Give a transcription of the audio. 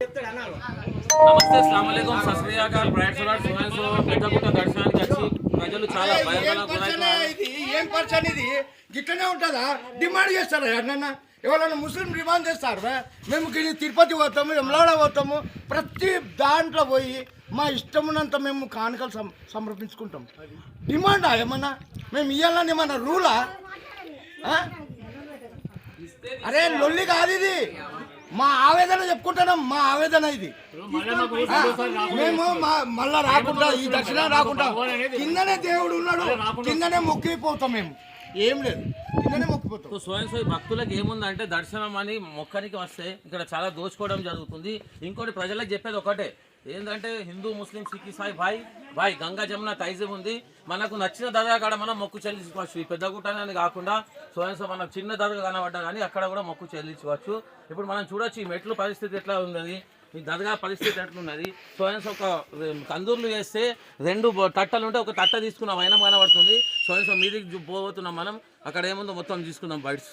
నమస్తే అయికం సస్రియాకాల్ బ్రైట్ సలాడ్ సుహాన్ సో పెద్దగుట్ట దర్శనానికి వచ్చి ప్రజలు చాలా ఏం పర్సనే ఇది? గిట్టనే ఉంటుందా? డిమాండ్ చేస్తారా ఎవరన్నా ఎవరైనా ముస్లిం డిమాండ్ చేస్తారు. మేము తిరుపతి పోతాము యమలాడ పోతాము. ప్రతి దాంట్లో పోయి మా ఇష్టమున్నంత మేము కానుకలు సమ సమర్పించుకుంటాం. డిమాండా ఏమన్నా? మేము ఇవ్వాలని ఏమన్నా రూలా? అరే లొల్లి కాదు ఇది. మా ఆవేదన చెప్పుకుంటున్నాం మా ఆవేదన ఇది. మేము మా- మళ్ళా రాకుండా ఈ దర్శనం రాకుండా. కిందనే దేవుడు ఉన్నాడు. కిందనే మొక్కిపోతాం మేము. ఏం లేదు. కిందనే మొక్కిపోతాం. సో స్వయం సేవ భక్తులకు ఏముందంటే దర్శనం అని మొక్కనికి వస్తే ఇక్కడ చాలా దోచుకోవడం జరుగుతుంది. ఇంకోటి ప్రజలకు చెప్పేది ఒకటే. ఏంటంటే హిందూ ముస్లిం సిక్ సాయి భాయ్ భాయ్ గంగా జమున తైజం ఉంది. మనకు నచ్చిన దర్గా కాడ మనం మొక్కు చెల్లించుకోవచ్చు. ఈ పెద్దగుట్టని కాకుండా స్వయం సేవ మనకు చిన్న దర్గా కనబడ్డా కానీ అక్కడ కూడా మొక్కు చెల్లించుకోవచ్చు. ఇప్పుడు మనం చూడొచ్చు ఈ మెట్లు పరిస్థితి ఎట్లా ఉన్నది ఈ దర్గా పరిస్థితి ఎట్లున్నది. స్వయం ఒక కందూర్లు వేస్తే రెండు తట్టలు ఉంటే ఒక తట్ట తీసుకున్న వైనం కనబడుతుంది. స్వయం మీదికి పోబోతున్నాం మనం. అక్కడ ఏముందో మొత్తం తీసుకుందాం బైట్స్.